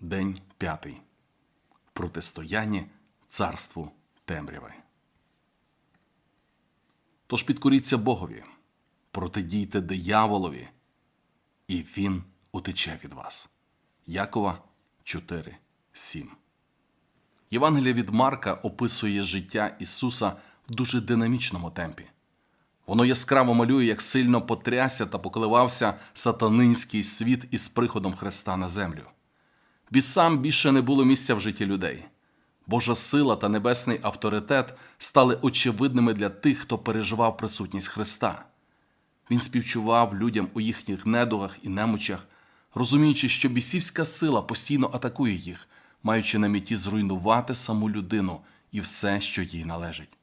День п'ятий. В протистоянні царству темряви. Тож підкоріться Богові, протидійте дияволові, і він утече від вас. Якова 4, 7. Євангелія від Марка описує життя Ісуса в дуже динамічному темпі. Воно яскраво малює, як сильно потрясся та поколивався сатанинський світ із приходом Христа на землю. Бісам більше не було місця в житті людей. Божа сила та небесний авторитет стали очевидними для тих, хто переживав присутність Христа. Він співчував людям у їхніх недугах і немочах, розуміючи, що бісівська сила постійно атакує їх, маючи на меті зруйнувати саму людину і все, що їй належить.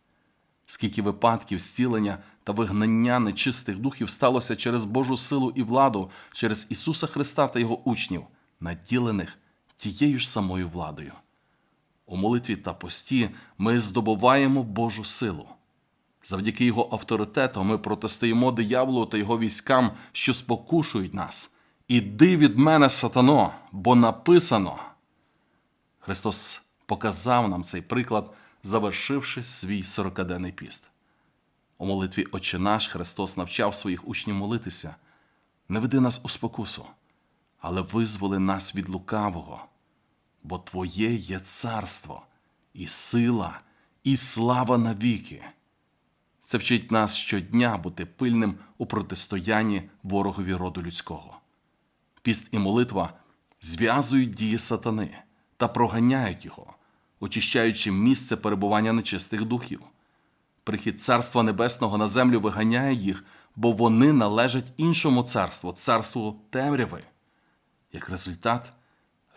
Скільки випадків зцілення та вигнання нечистих духів сталося через Божу силу і владу, через Ісуса Христа та Його учнів, наділених тією ж самою владою. У молитві та пості ми здобуваємо Божу силу. Завдяки його авторитету ми протистоїмо дияволу та його військам, що спокушують нас. Іди від мене, сатано, бо написано. Христос показав нам цей приклад, завершивши свій сорокаденний піст. У молитві Отче наш Христос навчав своїх учнів молитися: не веди нас у спокусу, але визволи нас від лукавого, бо Твоє є царство, і сила, і слава навіки. Це вчить нас щодня бути пильним у протистоянні ворогові роду людського. Піст і молитва зв'язують дії сатани та проганяють його, очищаючи місце перебування нечистих духів. Прихід Царства Небесного на землю виганяє їх, бо вони належать іншому царству, царству темряви. Як результат,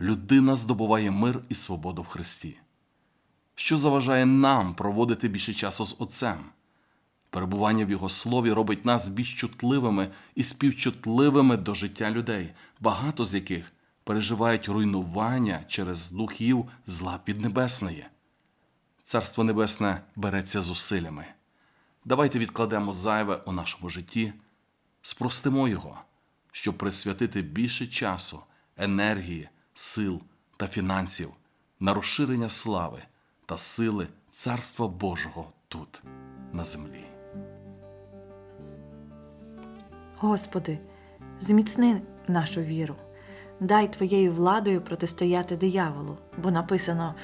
людина здобуває мир і свободу в Христі. Що заважає нам проводити більше часу з Отцем? Перебування в Його слові робить нас більш чутливими і співчутливими до життя людей, багато з яких переживають руйнування через духів зла піднебесної. Царство Небесне береться зусиллями. Давайте відкладемо зайве у нашому житті, спростимо його, щоб присвятити більше часу, енергії, сил та фінансів на розширення слави та сили Царства Божого тут, на землі. Господи, зміцни нашу віру, дай Твоєю владою протистояти дияволу, бо написано: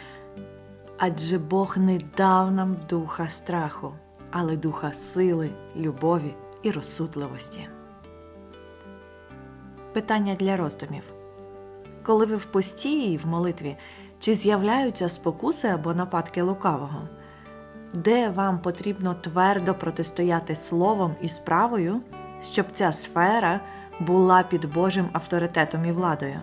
адже Бог не дав нам духа страху, але духа сили, любові і розсудливості. Питання для роздумів. Коли ви в пості і в молитві, чи з'являються спокуси або нападки лукавого? Де вам потрібно твердо протистояти словом і справою, щоб ця сфера була під Божим авторитетом і владою?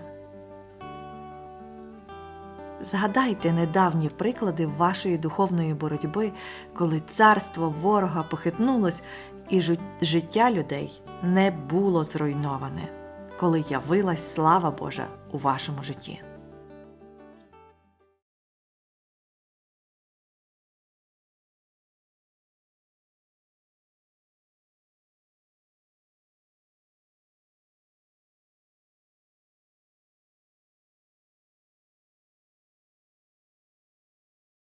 Згадайте недавні приклади вашої духовної боротьби, коли царство ворога похитнулось і життя людей не було зруйноване, коли явилась слава Божа у вашому житті.